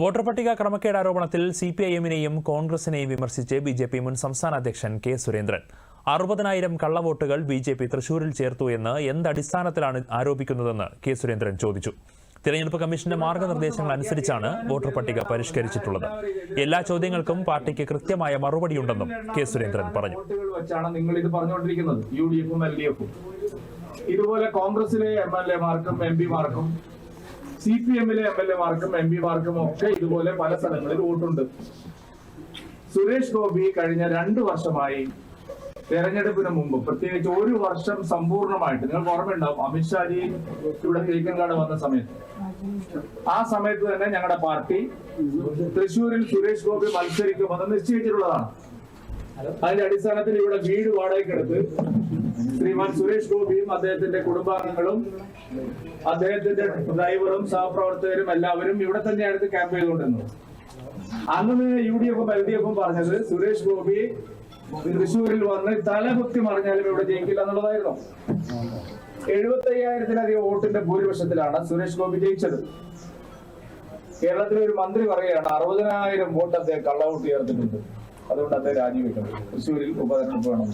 Voter പട്ടിക ക്രമക്കേട് ആരോപണത്തിൽ സി പി ഐ എമ്മിനെയും കോൺഗ്രസിനെയും വിമർശിച്ച് ബി ജെ പി മുൻ സംസ്ഥാന അധ്യക്ഷൻ കെ സുരേന്ദ്രൻ. അറുപതിനായിരം കള്ളവോട്ടുകൾ ബി ജെ പി തൃശൂരിൽ ചേർത്തു എന്ന് എന്തടിസ്ഥാനത്തിലാണ് ആരോപിക്കുന്നതെന്ന് കെ സുരേന്ദ്രൻ ചോദിച്ചു. തിരഞ്ഞെടുപ്പ് കമ്മീഷന്റെ മാർഗനിർദ്ദേശങ്ങൾ അനുസരിച്ചാണ് വോട്ടർ പട്ടിക പരിഷ്കരിച്ചിട്ടുള്ളത്. എല്ലാ ചോദ്യങ്ങൾക്കും പാർട്ടിക്ക് കൃത്യമായ മറുപടിയുണ്ടെന്നും കെ സുരേന്ദ്രൻ പറഞ്ഞു. നിങ്ങൾ ഇത് ഇതുപോലെ കോൺഗ്രസിലെ എം എൽ എമാർക്കും എം പിമാർക്കും സി പി എമ്മിലെ എം എൽ മാർക്കും എം പിമാർക്കും ഒക്കെ ഇതുപോലെ പല സ്ഥലങ്ങളിൽ വോട്ടുണ്ട്. സുരേഷ് ഗോപി കഴിഞ്ഞ രണ്ടു വർഷമായി തെരഞ്ഞെടുപ്പിന് മുമ്പ് പ്രത്യേകിച്ച് ഒരു വർഷം സമ്പൂർണമായിട്ട് നിങ്ങൾക്ക് ഓർമ്മയുണ്ടാവും അമിത്ഷാജി ഇവിടെ കിഴക്കൻകാട് വന്ന സമയത്ത്. ആ സമയത്ത് തന്നെ ഞങ്ങളുടെ പാർട്ടി തൃശൂരിൽ സുരേഷ് ഗോപി മത്സരിക്കുമെന്ന് നിശ്ചയിച്ചിട്ടുള്ളതാണ്. അതിന്റെ അടിസ്ഥാനത്തിൽ ഇവിടെ വീട് വാടകയ്ക്കെടുത്ത് ശ്രീമാൻ സുരേഷ് ഗോപിയും അദ്ദേഹത്തിന്റെ കുടുംബാംഗങ്ങളും അദ്ദേഹത്തിന്റെ ഡ്രൈവറും സഹപ്രവർത്തകരും എല്ലാവരും ഇവിടെ തന്നെയായിരുന്നു ക്യാമ്പ് ചെയ്തുകൊണ്ടിരുന്നത്. അന്ന് യു ഡി എഫും എൽ ഡി എഫും പറഞ്ഞത് സുരേഷ് ഗോപി തൃശ്ശൂരിൽ വന്ന് തലകുത്തി മറിഞ്ഞാലും ഇവിടെ ജയിക്കില്ല എന്നുള്ളതായിരുന്നു. എഴുപത്തി അയ്യായിരത്തിലധികം വോട്ടിന്റെ ഭൂരിപക്ഷത്തിലാണ് സുരേഷ് ഗോപി ജയിച്ചത്. കേരളത്തിലെ ഒരു മന്ത്രി പറയുകയാണ് അറുപതിനായിരം വോട്ട് അദ്ദേഹം കള്ളവോട്ട് ചേർത്തിട്ടുണ്ട് അതുകൊണ്ട് അദ്ദേഹം രാജിവെക്കണം. തൃശ്ശൂരിൽ ഉപതെരഞ്ഞെടുപ്പ് വേണം.